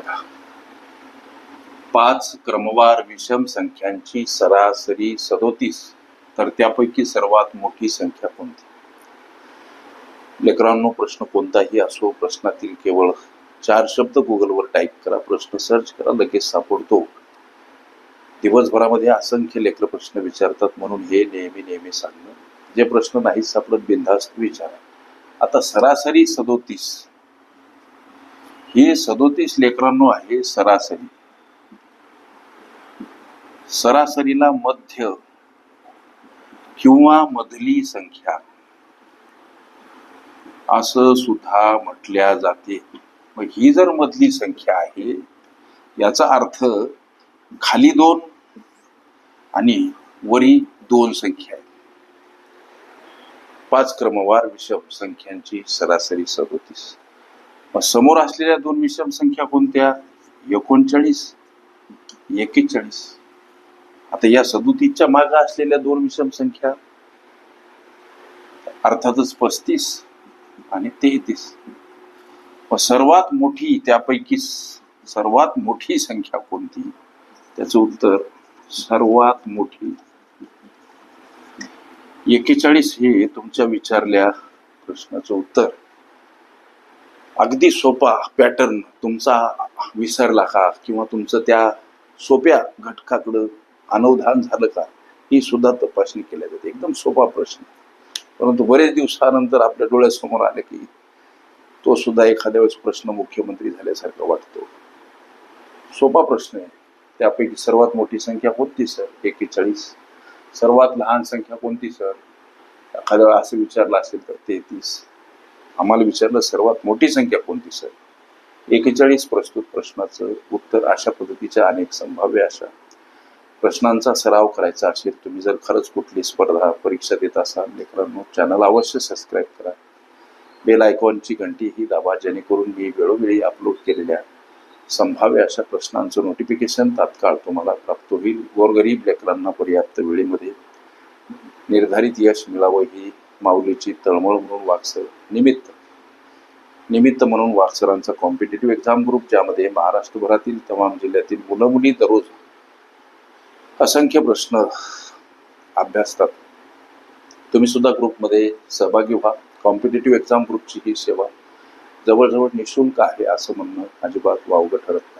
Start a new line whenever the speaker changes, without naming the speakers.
बघा. पाच क्रमवार विषम संख्यांची सरासरी सदोतीस तर त्यापैकी सर्वात मोठी संख्या कोणती? लेकरांनो प्रश्न कोणताही असो प्रश्नातील केवळ चार शब्द गुगलवर टाईप करा प्रश्न सर्च करा लगेच सापडतो. दिवसभरामध्ये असंख्य लेकर प्रश्न विचारतात म्हणून हे नेहमी नेहमी सांगणं. जे प्रश्न नाही सापडत बिनधास्त विचारा. आता सरासरी सदोतीस हे सदोतीस लेकरांनो आहे सरासरी. सरासरीला मध्य किंवा मधली संख्या. असं सुद्धा म्हटल्या जाते. मग ही जर मधली संख्या आहे याचा अर्थ खाली दोन आणि वरी दोन संख्या आहे. पाच क्रमवार विषम संख्यांची सरासरी सदोतीस. समोर असलेल्या दोन विषम संख्या कोणत्या? एकोणचाळीस. एकेचाळीस. आता या सदुतीच्या मागे असलेल्या दोन विषम संख्या अर्थातच पस्तीस आणि तेहतीस. व सर्वात मोठी त्यापैकी सर्वात मोठी संख्या कोणती? त्याचं उत्तर सर्वात मोठी. एकेचाळीस हे तुमच्या विचारल्या प्रश्नाचं उत्तर. अगदी सोपा पॅटर्न तुमचा विसरला का? किंवा तुमचं त्या सोप्या घटकाकडं अनवधान झालं का? ही सुद्धा तपासणी केल्या जाते. एकदम सोपा प्रश्न. परंतु बरेच दिवसानंतर आपल्या डोळ्यासमोर आले की तो सुद्धा एखाद्या वेळेस प्रश्न मुख्यमंत्री झाल्यासारखा वाटतो. सोपा प्रश्न आहे. त्यापैकी सर्वात मोठी संख्या कोणती सर? एकेचाळीस सर्वात लहान संख्या कोणती सर? एखाद्या वेळा असं विचारलं असेल तर तेहतीस. आम्हाला विचारलं सर्वात मोठी संख्या कोणती सर? एकेचाळीस प्रस्तुत प्रश्नाचं उत्तर अशा पद्धतीच्या अनेक संभाव्य अशा प्रश्नांचा सराव करायचा असेल तुम्ही जर खरंच कुठली स्पर्धा परीक्षा देत असाल लेकरांनो चॅनल अवश्य सबस्क्राईब करा. बेल आयकॉनची घंटी ही दाबा जेणेकरून मी वेळोवेळी अपलोड केलेल्या संभाव्य अशा प्रश्नांचं नोटिफिकेशन तात्काळ तुम्हाला प्राप्त होईल. गोरगरीब लेकरांना पर्याप्त वेळेमध्ये निर्धारित यश मिळावं ही माऊलीची तळमळ म्हणून वागसर निमित्त. निमित्त म्हणून वागसरांचा कॉम्पिटेटिव्ह एक्झाम ग्रुप ज्यामध्ये महाराष्ट्रभरातील तमाम जिल्ह्यातील मुलं मुली दररोज असंख्य प्रश्न अभ्यासतात. तुम्ही सुद्धा ग्रुपमध्ये सहभागी व्हा. कॉम्पिटेटिव्ह एक्झाम ग्रुपची ही सेवा जवळजवळ निशुल्क आहे असं म्हणणं अजिबात वावगं ठरत नाही.